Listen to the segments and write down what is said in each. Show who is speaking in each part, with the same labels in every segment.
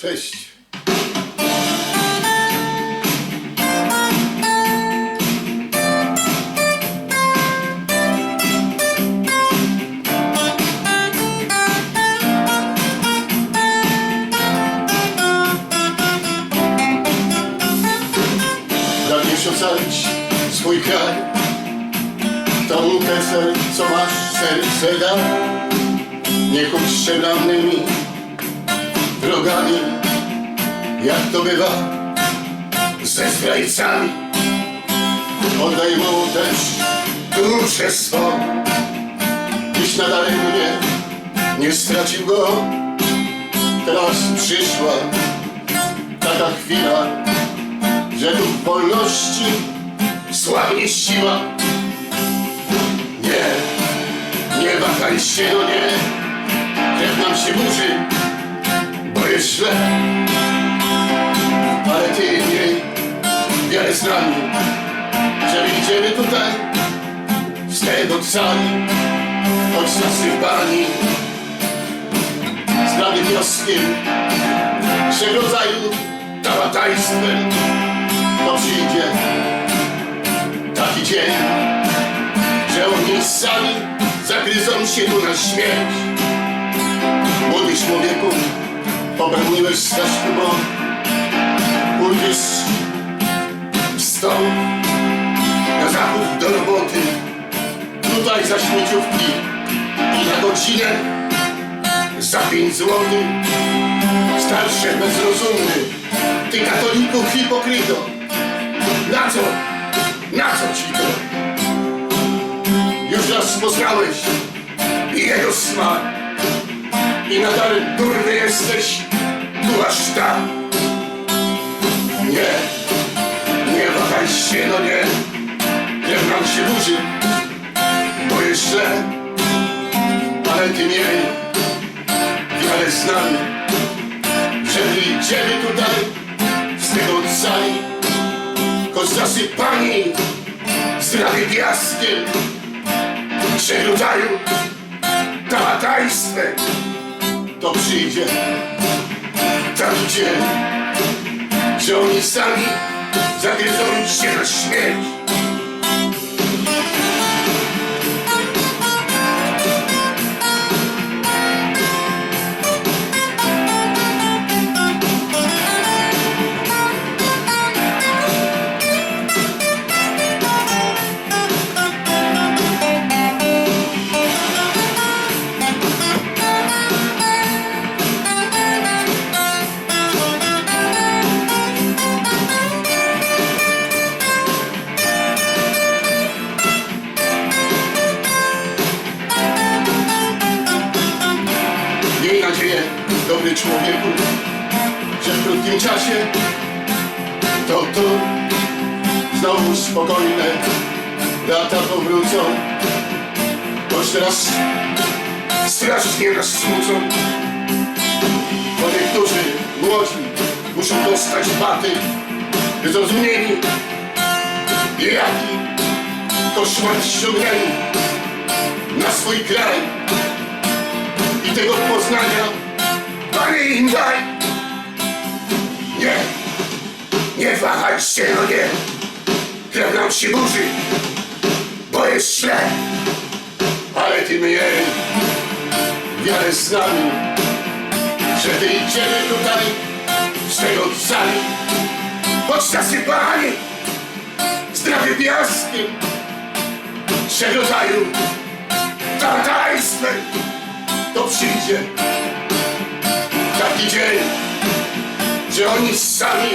Speaker 1: Cześć. Pragniesz ocalić swój kraj Tą PESEL, co masz serce da Nie chodź szczebranymi drogami Jak to bywa ze zdrajcami. Oddaj mu też duszę swą Dziś nadaremnie nie stracił go. Teraz przyszła taka chwila że w wolności słabnie siła. Nie, nie wahaj się, no nie, krew nam się burzy, nami, że wyjdziemy tutaj z tego cali, choć nasypani z nami wioskiem, wszego rodzaju tałataństwem to przyjdzie taki dzień, że oni sami zagryzą się tu na śmierć. Młody człowieku, popełniłeś straszny błąd. Pójdziesz stąd na zachód do roboty, tutaj za śmieciówki i na godzinę za pięć złotych. Starszy bezrozumny, ty katoliku hipokryto. Na co? Na co ci to? Już raz poznałeś jego smak i nadal durny jesteś, tu aż tak. Nie, się, no nie, krew nam się burzy, bo jest źle, ale ty miej wiarę z nami, że wyjdziemy tutaj z tego sali, choć zasypani zdrowie piaskiem, trzech rodzaju tałataństwem, to przyjdzie taki dzień, że oni sami zagryzą się na śmierć. Człowieku, że w krótkim czasie to tu znowu spokojne lata powrócą. Choć teraz strasznie nas smucą, bo niektórzy młodzi muszą dostać baty, by zrozumieli, jaki koszmar ściągnęli na swój kraj i tego poznania Daj! Nie, nie wahaj się, no nie, nam się burzy, bo jest źle, ale ty miej wiarę z nami, że wyjdziemy tutaj z tego sali, choć zasypani zdrowie piaskiem, trzech rodzaju tataństwem to przyjdzie taki dzień, że oni sami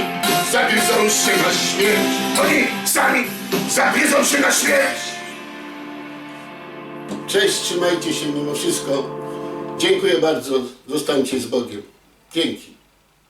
Speaker 1: zagryzą się na śmierć. Oni sami zagryzą się na śmierć. Cześć, trzymajcie się mimo wszystko. Dziękuję bardzo. Zostańcie z Bogiem. Dzięki.